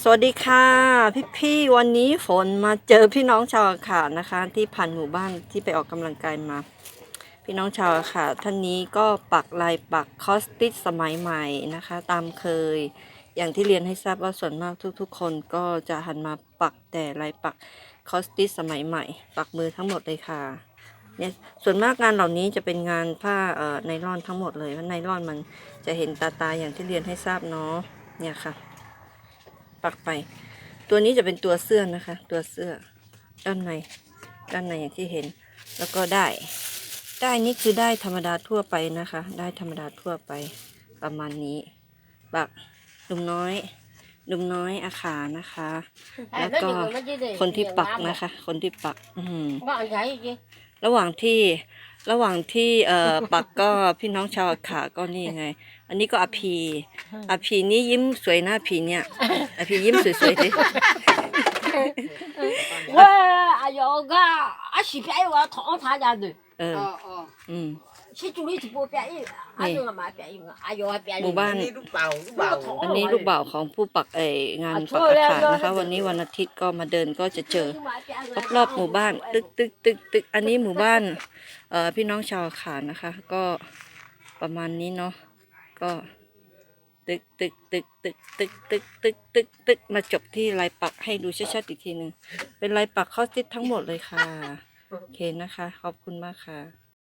สวัสดีค่ะพี่พี่วันนี้ฝนมาเจอพี่น้องชาวอาขานะคะ ที่ผ่านหมู่บ้านที่ไปออกกำลังกายมา พี่น้องชาวอาขาท่านนี้ก็ปักลายปักคอสติสสมัยใหม่นะคะ ตามเคย อย่างที่เรียนให้ทราบว่าส่วนมากทุกๆ คนก็จะหันมาปักแต่ลายปักคอสติสสมัยใหม่ ปักมือทั้งหมดเลยค่ะเนี่ยส่วนมากงานเหล่านี้จะเป็นงานผ้าเอ่อไนล่อนทั้งหมดเลยเพราะไนล่อนมันจะเห็นตาตาอย่างที่เรียนให้ทราบเนาะเนี่ยค่ะ ปักไป ตัวนี้จะเป็นตัวเสื้อนะคะ ตัวเสื้อด้านใน ด้านในอย่างที่เห็น แล้วก็ได้ ได้นี่คือได้ธรรมดาทั่วไปนะคะ ได้ธรรมดาทั่วไปประมาณนี้ปักดุมน้อยดุมน้อยอาขานะคะ แล้วก็คนที่ปักนะคะ คนที่ปัก อือหือก็ใช้จีระหว่างที่ ระหว่างที่เอ่อปักก็พี่น้องชาวขาก็นี่ไง อันนี้ก็อภีอภีนี้ยิ้มสวยหน้าพีเนี่ยอภียิ้มสวยๆดิว่าอายุก็อาชีพไอ้ว่าท้องทายาด้เออ。 อืม 去助理直播便宜，哎呦我妈便宜个，哎呦我便宜。 หมู่บ้าน อันนี้ลูกเป่าลูกเป่า อันนี้ลูกบ่าวของผู้ปักเอยงานปักอาคารนะคะ วันนี้วันอาทิตย์ก็มาเดินก็จะเจอ รอบๆหมู่บ้าน ตึกตึกตึกตึกอันนี้หมู่บ้านเอ่อพี่น้องชาวอาขานนะคะ ก็ประมาณนี้เนาะก็ ตึกตึกตึกตึกตึกตึกตึกตึกตึกมาจบที่ลายปักให้ดูชัดๆอีกทีหนึ่งเป็นลายปักข้อติดทั้งหมดเลยค่ะโอเคนะคะ ขอบคุณมากค่ะ